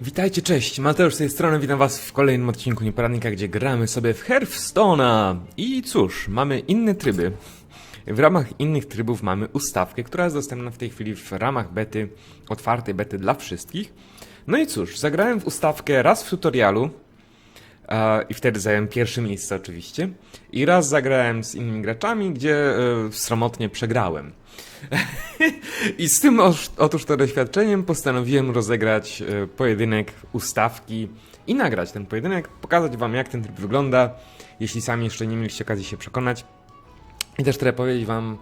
Witajcie, cześć, Mateusz z tej strony, witam was w kolejnym odcinku Nieporadnika, gdzie gramy sobie w Hearthstone'a. I cóż, mamy inne tryby. W ramach innych trybów mamy ustawkę, która jest dostępna w tej chwili w ramach bety, otwartej bety dla wszystkich. No i cóż, zagrałem w ustawkę raz w tutorialu, e, i wtedy zająłem pierwsze miejsce oczywiście, i raz zagrałem z innymi graczami, gdzie e, sromotnie przegrałem. I z tym otóż to doświadczeniem postanowiłem rozegrać e, pojedynek ustawki i nagrać ten pojedynek, pokazać wam jak ten tryb wygląda, jeśli sami jeszcze nie mieliście okazji się przekonać. I też trochę powiedzieć wam,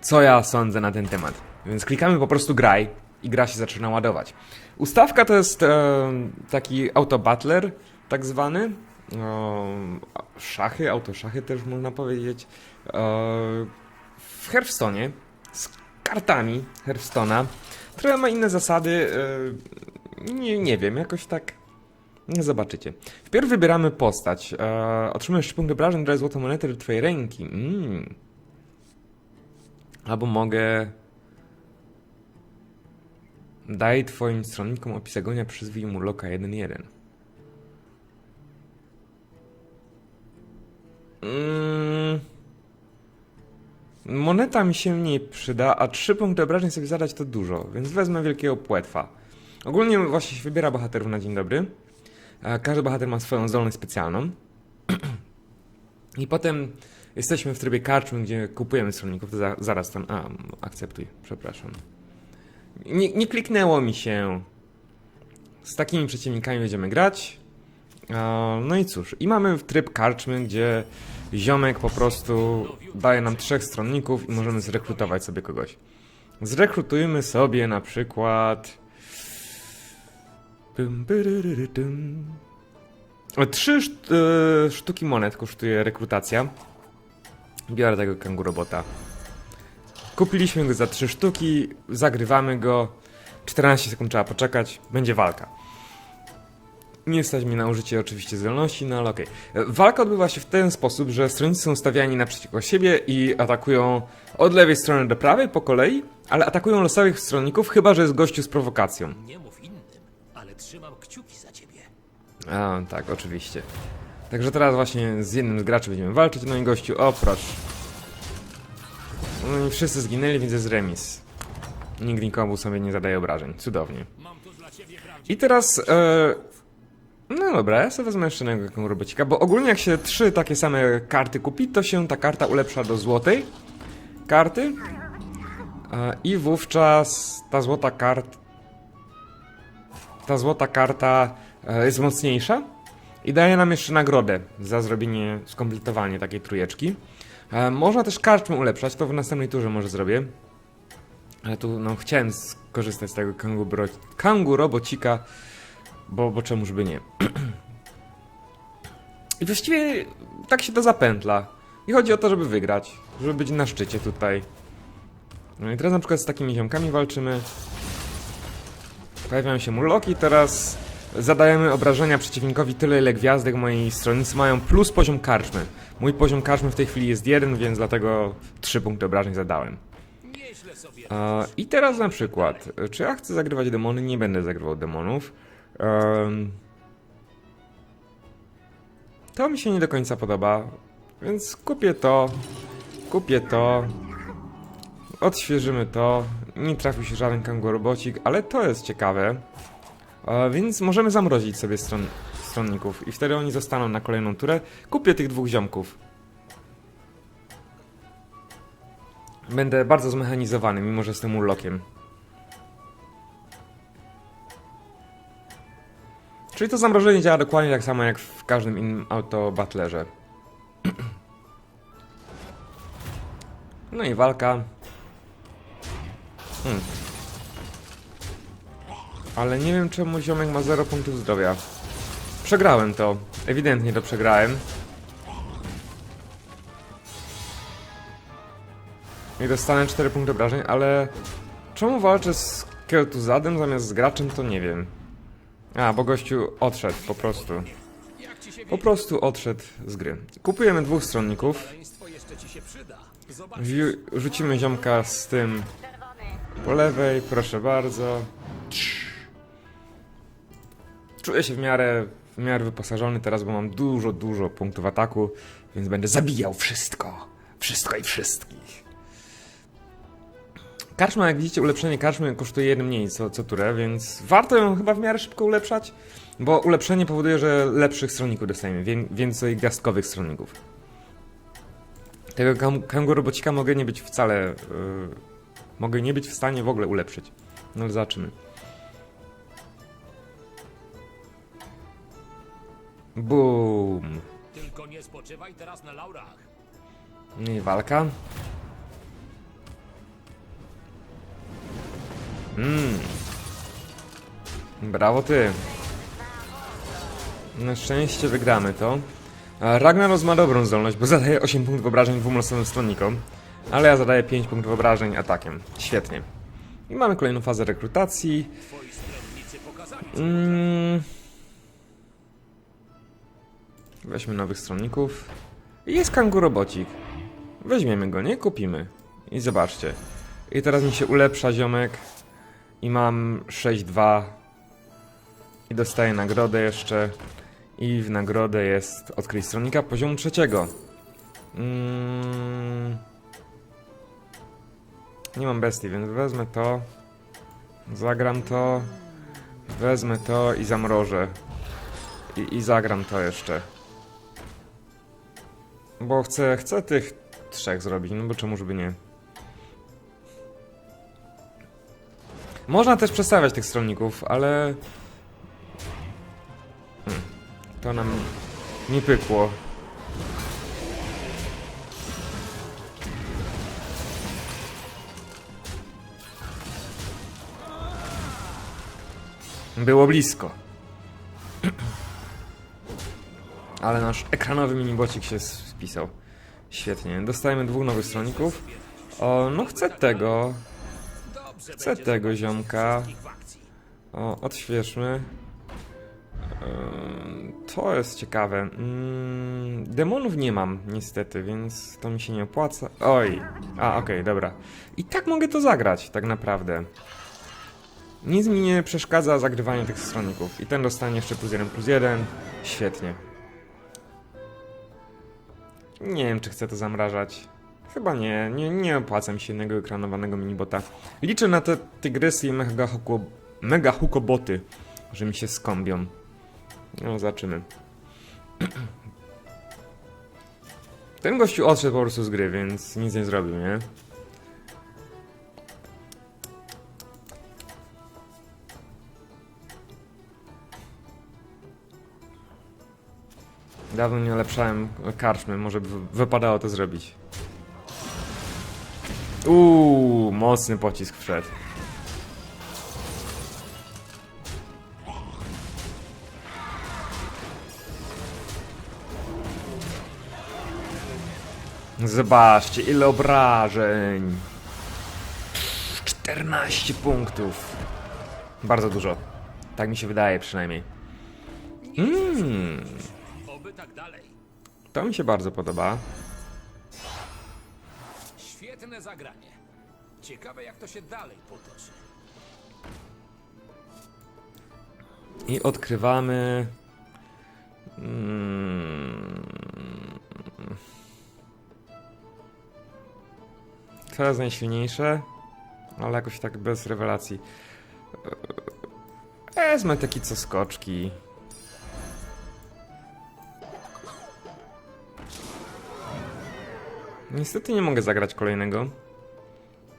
co ja sądzę na ten temat. Więc klikamy po prostu graj i gra się zaczyna ładować. Ustawka to jest e, taki autobattler, tak zwany. O, szachy, autoszachy też można powiedzieć. E, w Hearthstone'ie z kartami Hearthstone'a, które ma inne zasady. e, nie, nie wiem, jakoś tak. Nie zobaczycie. Wpierw wybieramy postać. E, otrzymujesz 3 punkty obrażeń, daje złotą monetę do twojej ręki. Mm. Albo mogę... Daj twoim stronnikom opis agonia, przyzwij mu loka 1-1. Mm. Moneta mi się nie przyda, a 3 punkty obrażeń sobie zadać to dużo, więc wezmę wielkiego płetwa. Ogólnie właśnie się wybiera bohaterów na dzień dobry. Każdy bohater ma swoją zdolność specjalną. I potem jesteśmy w trybie karczmy, gdzie kupujemy stronników. To za, zaraz tam. A, akceptuj, przepraszam. Nie, nie kliknęło mi się. Z takimi przeciwnikami będziemy grać. No i cóż, i mamy tryb karczmy, gdzie ziomek po prostu daje nam trzech stronników i możemy zrekrutować sobie kogoś. Zrekrutujmy sobie na przykład. Trzy e, sztuki monet kosztuje rekrutacja. Biorę tego kangurobota. Kupiliśmy go za trzy sztuki, zagrywamy go. 14 sekund trzeba poczekać, będzie walka. Nie stać mi na użycie oczywiście zdolności, no ale okej. E, Walka odbywa się w ten sposób, że stronnicy są stawiani naprzeciwko siebie i atakują od lewej strony do prawej po kolei, ale atakują losowych stronników, chyba że jest gościu z prowokacją. Nie mów innym, ale trzymam kciuki za ciebie. A, tak, oczywiście. Także teraz właśnie z jednym z graczy będziemy walczyć, no i gościu, o proszę. No i wszyscy zginęli, więc jest remis. Nikt nikomu sobie nie zadaje obrażeń. Cudownie. I teraz, e, no dobra, ja sobie wezmę jeszcze jednego robocika, bo ogólnie jak się trzy takie same karty kupi, to się ta karta ulepsza do złotej karty. I wówczas ta złota kart, ta złota karta e, jest mocniejsza i daje nam jeszcze nagrodę za zrobienie, skompletowanie takiej trójeczki. E, Można też karczmy ulepszać, to w następnej turze może zrobię. Ale tu, no, chciałem skorzystać z tego kanguro, kangurobocika, bo, bo czemuż by nie. I właściwie tak się to zapętla. I chodzi o to, żeby wygrać, żeby być na szczycie tutaj. No i teraz na przykład z takimi ziomkami walczymy. Pojawiają się murloki, teraz zadajemy obrażenia przeciwnikowi tyle, ile gwiazdek moi stronnicy mają, plus poziom karczmy. Mój poziom karczmy w tej chwili jest jeden, więc dlatego 3 punkty obrażeń zadałem. I teraz na przykład, czy ja chcę zagrywać demony? Nie będę zagrywał demonów. To mi się nie do końca podoba, więc kupię to, kupię to, odświeżymy to. Nie trafił się żaden kangurobocik, ale to jest ciekawe. E, więc możemy zamrozić sobie stron, stronników i wtedy oni zostaną na kolejną turę. Kupię tych dwóch ziomków. Będę bardzo zmechanizowany, mimo że jestem urlokiem. Czyli to zamrożenie działa dokładnie tak samo jak w każdym innym autobatlerze. No i walka. Hmm. Ale nie wiem czemu ziomek ma 0 punktów zdrowia. Przegrałem to. Ewidentnie to przegrałem. I dostanę 4 punkty obrażeń, ale czemu walczę z Keltuzadem zamiast z graczem, to nie wiem. A, bo gościu odszedł po prostu. Po prostu odszedł z gry. Kupujemy dwóch stronników. Rzucimy ziomka z tym po lewej, proszę bardzo. czuję się w miarę, w miarę wyposażony teraz, bo mam dużo, dużo punktów ataku, więc będę zabijał wszystko. Wszystko i wszystkich. Karczma, jak widzicie, ulepszenie karczmy kosztuje jeden mniej co, co turę, więc warto ją chyba w miarę szybko ulepszać, bo ulepszenie powoduje, że lepszych stronników dostajemy, wię, więcej gwiazdkowych stronników. Tego kam- kangurobocika mogę nie być wcale, yy, mogę nie być w stanie w ogóle ulepszyć. No ale zobaczymy. Boom. Tylko nie spoczywaj teraz na laurach. No i walka. Mmm. Brawo ty. Na szczęście wygramy to. Ragnaros ma dobrą zdolność, bo zadaje 8 punktów obrażeń dwóm losowym stronnikom. Ale ja zadaję 5 punktów obrażeń atakiem. Świetnie. I mamy kolejną fazę rekrutacji. Mm. Weźmy nowych stronników. Jest kangurobocik. Weźmiemy go, nie? Kupimy. I zobaczcie. I teraz mi się ulepsza ziomek. I mam 6-2. I dostaję nagrodę jeszcze. I w nagrodę jest odkryć stronnika poziomu trzeciego. Mm. Nie mam bestii, więc wezmę to. Zagram to. Wezmę to i zamrożę. I, I zagram to jeszcze. Bo chcę, chcę tych trzech zrobić, no bo czemuż by nie. Można też przestawiać tych stronników, ale... Hmm, To nam nie pykło. Było blisko. Ale nasz ekranowy minibocik się spisał. Świetnie. Dostajemy dwóch nowych stronników. O, no chcę tego. Chcę tego ziomka. O, odświeżmy. To jest ciekawe. Mm, Demonów nie mam, niestety, więc to mi się nie opłaca. Oj. A, okej, dobra. I tak mogę to zagrać, tak naprawdę. Nic mi nie przeszkadza zagrywanie tych stronników. I ten dostanie jeszcze plus jeden, plus jeden. Świetnie. Nie wiem, czy chcę to zamrażać. Chyba nie, nie, nie opłaca mi się jednego ekranowanego minibota. Liczę na te tygrysy i mega, huko, mega hukoboty, że mi się skąbią. No, zobaczymy. Ten gościu odszedł po prostu z gry, więc nic nie zrobił, nie? Dawno nie ulepszałem karczmy, może by wypadało to zrobić. Uuu, mocny pocisk wszedł. Zobaczcie, ile obrażeń. 14 punktów. Bardzo dużo. Tak mi się wydaje przynajmniej. Dalej. to mi się bardzo podoba. Świetne zagranie. Ciekawe jak to się dalej potoczy. I odkrywamy. Mm. To jest najsilniejsze, ale jakoś tak bez rewelacji. Eee, Wezmę taki co skoczki. Niestety nie mogę zagrać kolejnego.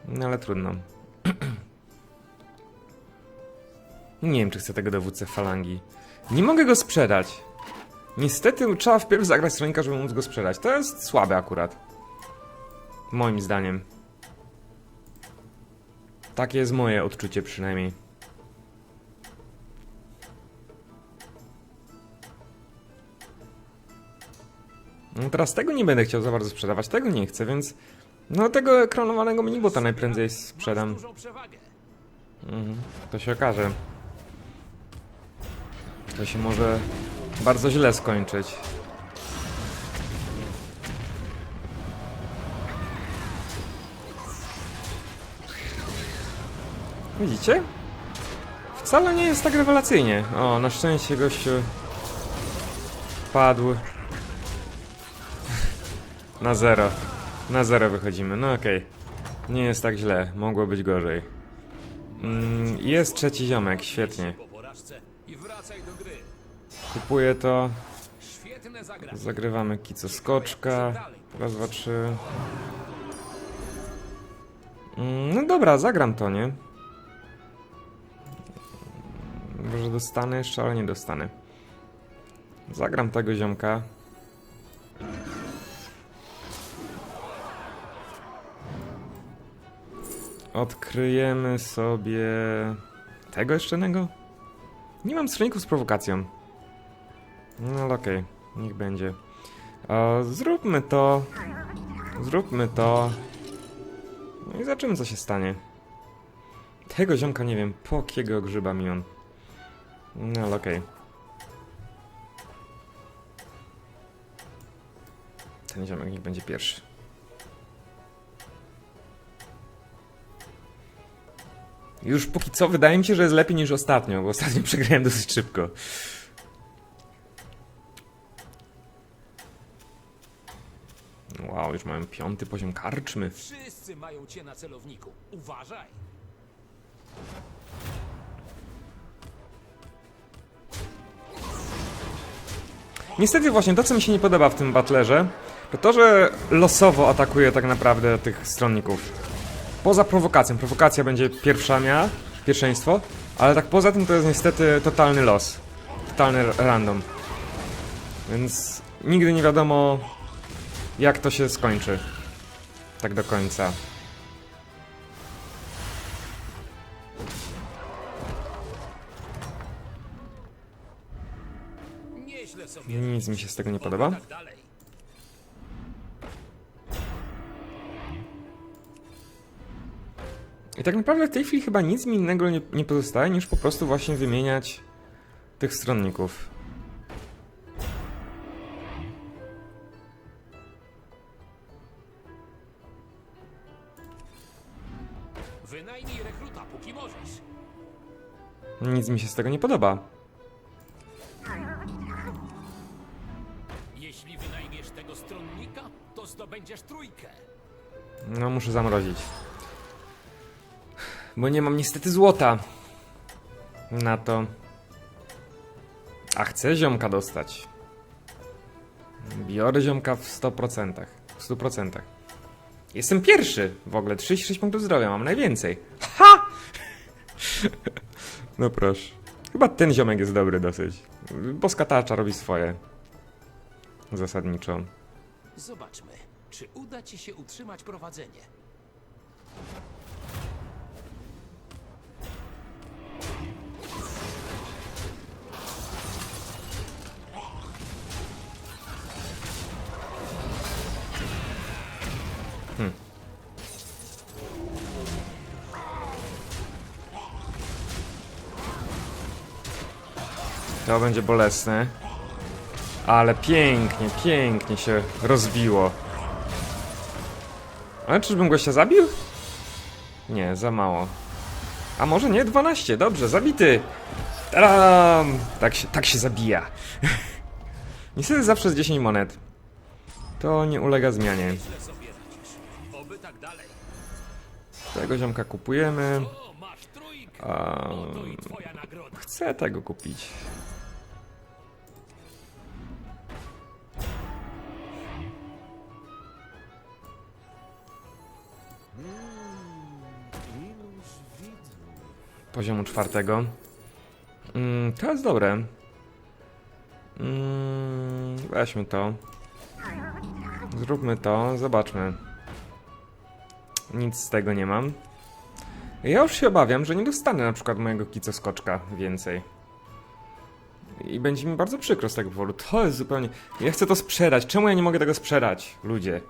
No ale trudno. Nie wiem, czy chcę tego dowódcę falangi. Nie mogę go sprzedać. Niestety trzeba wpierw zagrać stronnika, żeby móc go sprzedać. To jest słabe akurat. Moim zdaniem. Takie jest moje odczucie przynajmniej. No teraz tego nie będę chciał za bardzo sprzedawać, tego nie chcę, więc... No tego ekranowanego minibota najprędzej sprzedam. Mhm, to się okaże. To się może bardzo źle skończyć. Widzicie? Wcale nie jest tak rewelacyjnie. O, na szczęście gościu padł. Na zero. Na zero wychodzimy. No okej. Nie jest tak źle. Mogło być gorzej. Mm, jest trzeci ziomek, świetnie. Kupuję to. Zagrywamy kico skoczka. Raz, dwa, trzy. Mm, No dobra, zagram to, nie? Może dostanę jeszcze, ale nie dostanę. Zagram tego ziomka. Odkryjemy sobie... Tego jeszcze jednego? Nie mam strzelników z prowokacją. No ale okej, niech będzie. Zróbmy to. Zróbmy to. No i zobaczymy, co się stanie. Tego ziomka nie wiem, po kiego grzyba mi on. No ale okej. Ten ziomek niech będzie pierwszy. Już póki co wydaje mi się, że jest lepiej niż ostatnio, bo ostatnio przegrałem dosyć szybko. Wow, już mamy piąty poziom karczmy. Wszyscy mają cię na celowniku. Uważaj. Niestety właśnie to, co mi się nie podoba w tym battlerze, to to, że losowo atakuje tak naprawdę tych stronników. Poza prowokacją. Prowokacja będzie pierwsza miała, pierwszeństwo, ale tak poza tym to jest niestety totalny los. Totalny random. Więc nigdy nie wiadomo, jak to się skończy. Tak do końca. Nic mi się z tego nie podoba. I tak naprawdę w tej chwili chyba nic mi innego nie, nie pozostaje, niż po prostu właśnie wymieniać tych stronników. Wynajmij rekruta, póki możesz. Nic mi się z tego nie podoba. Jeśli wynajmiesz tego stronnika, to zdobędziesz trójkę. No, muszę zamrozić. Bo nie mam niestety złota. Na to. A chcę ziomka dostać. Biorę ziomka w 100%. W 100%. Jestem pierwszy w ogóle. 36 punktów zdrowia, mam najwięcej. Ha! No proszę. Chyba ten ziomek jest dobry dosyć. Boska tarcza robi swoje. Zasadniczo. Zobaczmy, czy uda ci się utrzymać prowadzenie. To będzie bolesne. Ale pięknie, pięknie się rozbiło. Ale czyżbym gościa zabił? Nie, za mało. A może nie? 12, dobrze, zabity! Tadam! Tak się, tak się zabija. Niestety zawsze z 10 monet. To nie ulega zmianie. Tego ziomka kupujemy. Nagroda. chcę tego kupić. Poziomu czwartego. Mm, to jest dobre. Mm, weźmy to. Zróbmy to, zobaczmy. Nic z tego nie mam. Ja już się obawiam, że nie dostanę na przykład mojego kico skoczka więcej. I będzie mi bardzo przykro z tego powodu. To jest zupełnie. Ja chcę to sprzedać. Czemu ja nie mogę tego sprzedać, ludzie?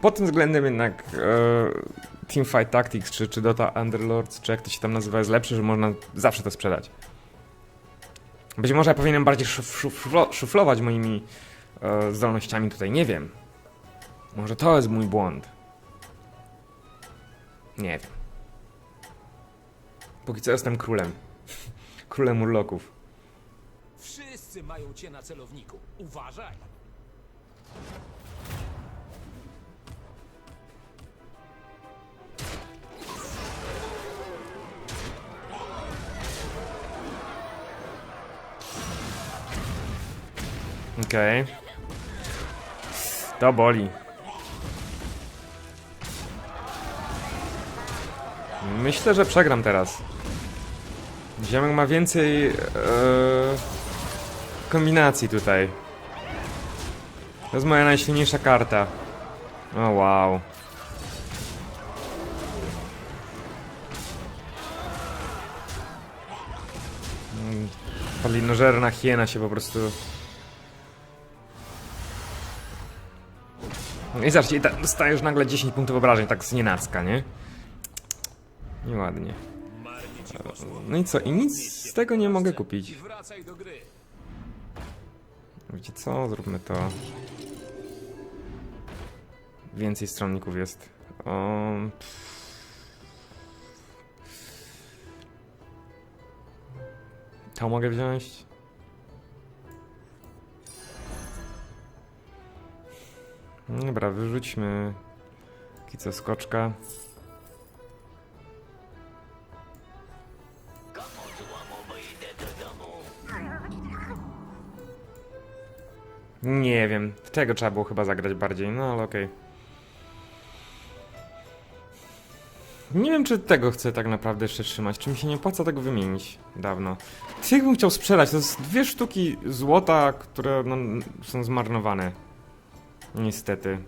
Pod tym względem jednak e, Teamfight Tactics czy, czy Dota Underlords, czy jak to się tam nazywa, jest lepsze, że można zawsze to sprzedać. Być może ja powinienem bardziej szuf, szuflo, szuflować moimi e, zdolnościami tutaj, nie wiem. Może to jest mój błąd. Nie wiem. Póki co jestem królem. Królem urloków. Wszyscy mają cię na celowniku. Uważaj. Okej. To boli. Myślę, że przegram teraz. Ziomek ma więcej e, kombinacji tutaj. To jest moja najsilniejsza karta. O wow. Palinożerna hiena się po prostu I zobaczcie, dostajesz nagle 10 punktów obrażeń, tak z nienacka, nie? Nieładnie. No i co? I nic z tego nie mogę kupić. Wiecie co? Zróbmy to. Więcej stronników jest. To mogę wziąć? Dobra, wyrzućmy kico skoczka. Nie wiem, tego trzeba było chyba zagrać bardziej, no ale okej. Nie wiem, czy tego chcę tak naprawdę jeszcze trzymać, czy mi się nie opłaca tego wymienić dawno. Ty bym chciał sprzedać, to jest dwie sztuki złota, które no, są zmarnowane. Niestety.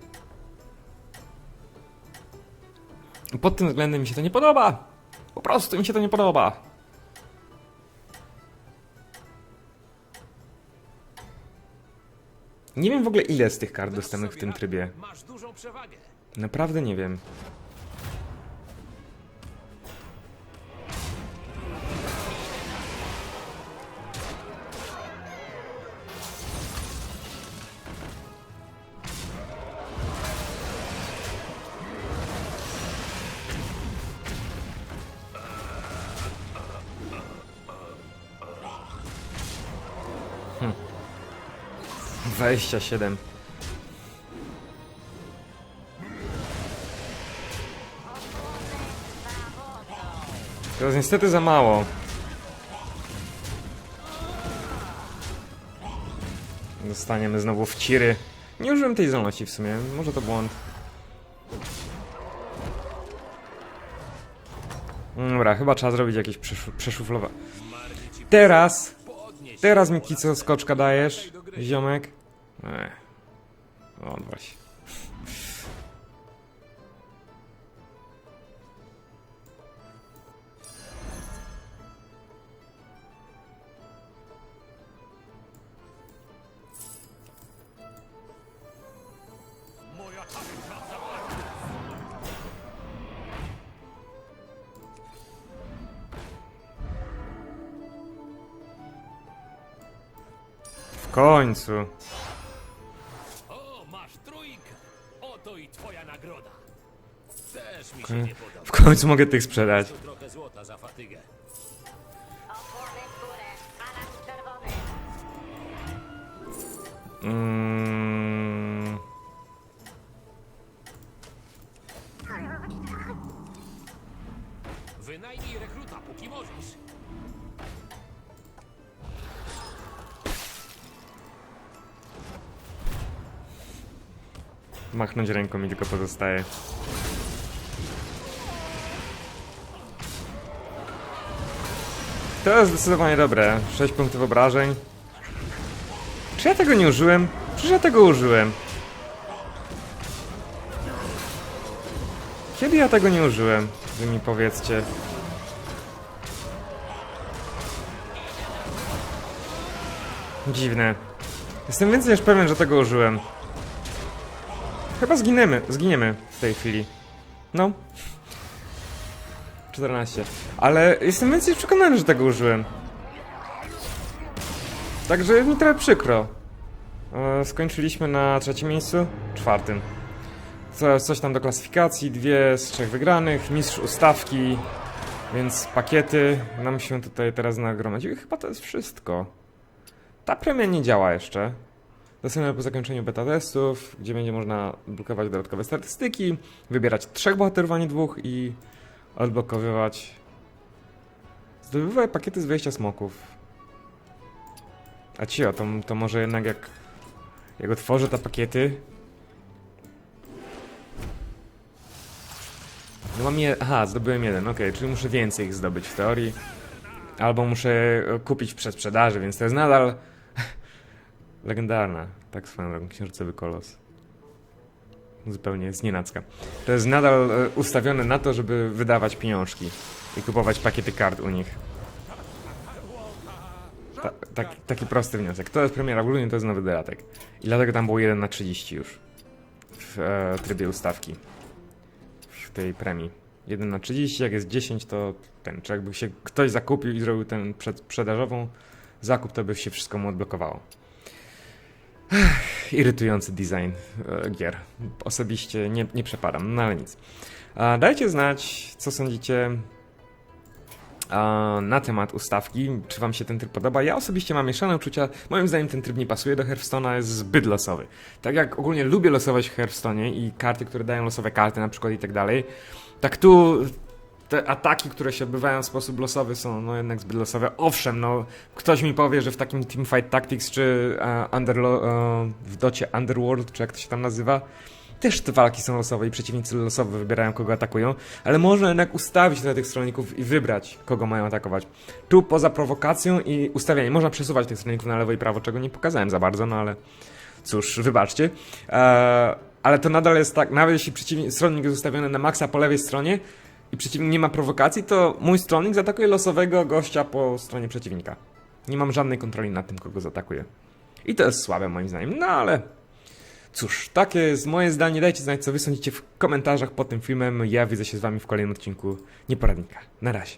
Pod tym względem mi się to nie podoba. Po prostu mi się to nie podoba. Nie wiem w ogóle ile z tych kart dostępnych w tym trybie. Naprawdę nie wiem. 27. To jest niestety za mało. Dostaniemy znowu w ciry. Nie użyłem tej zdolności w sumie, może to błąd. Dobra, chyba trzeba zrobić jakieś przeszu przeszuflowanie. Teraz, teraz mi kico skoczka dajesz, ziomek. Ech. Odwal się. Moja W końcu. W końcu mogę tych sprzedać. Trochę złota za fatygę. Osłony w górę, alarm czerwony. Mm. Wynajmij rekruta, póki możesz. Machnąć ręką mi tylko pozostaje. To jest zdecydowanie dobre. 6 punktów obrażeń. Czy ja tego nie użyłem? Przecież ja tego użyłem. Kiedy ja tego nie użyłem? Wy mi powiedzcie. Dziwne. Jestem więcej niż pewien, że tego użyłem. Chyba zginiemy, zginiemy w tej chwili. No. 14. Ale jestem więcej przekonany, że tego użyłem. Także jest mi trochę przykro. E, skończyliśmy na trzecim miejscu? Czwartym. Co, coś tam do klasyfikacji, dwie z trzech wygranych, mistrz ustawki. Więc pakiety nam się tutaj teraz nagromadziły. Chyba to jest wszystko. Ta premia nie działa jeszcze. Dostępna po zakończeniu beta testów, gdzie będzie można blokować dodatkowe statystyki, wybierać trzech bohaterów, a nie dwóch i odblokowywać. Zdobywaj pakiety z wejścia smoków. A cio, to, to może jednak jak, jak otworzę te pakiety. No mam je. Aha, zdobyłem jeden, okej, czyli muszę więcej ich zdobyć w teorii. Albo muszę kupić w przedsprzedaży, więc to jest nadal legendarna, tak swoją drogą, księżycowy kolos. Zupełnie z nienacka. To jest nadal e, ustawione na to, żeby wydawać pieniążki i kupować pakiety kart u nich. Ta, tak, taki prosty wniosek. To jest premiera, ogólnie to jest nowy dodatek. I dlatego tam było 1 na 30 już. W e, trybie ustawki. W tej premii. 1 na 30, jak jest 10, to ten, czy jakby się ktoś zakupił i zrobił ten przedsprzedażową zakup, to by się wszystko mu odblokowało. Ech, Irytujący design e, gier. Osobiście nie, nie przepadam, no ale nic. Dajcie znać, co sądzicie na temat ustawki, czy wam się ten tryb podoba. Ja osobiście mam mieszane uczucia. Moim zdaniem ten tryb nie pasuje do Hearthstone'a, jest zbyt losowy. Tak jak ogólnie lubię losować w Hearthstone'ie i karty, które dają losowe karty na przykład i tak dalej, tak tu te ataki, które się odbywają w sposób losowy są no jednak zbyt losowe. Owszem, no ktoś mi powie, że w takim Teamfight Tactics czy Underlo- e, w docie Underworld, czy jak to się tam nazywa, też te walki są losowe i przeciwnicy losowo wybierają, kogo atakują, ale można jednak ustawić trochę tych stronników i wybrać, kogo mają atakować. Tu poza prowokacją i ustawianiem, można przesuwać tych stronników na lewo i prawo, czego nie pokazałem za bardzo, no ale cóż, wybaczcie. Eee, ale to nadal jest tak, nawet jeśli przeciwnik, stronnik jest ustawiony na maksa po lewej stronie i przeciwnik nie ma prowokacji, to mój stronnik zaatakuje losowego gościa po stronie przeciwnika. Nie mam żadnej kontroli nad tym, kogo zaatakuje. I to jest słabe moim zdaniem, no ale Cóż, takie jest moje zdanie. Dajcie znać, co wy sądzicie w komentarzach pod tym filmem. Ja widzę się z wami w kolejnym odcinku Nieporadnika. Na razie.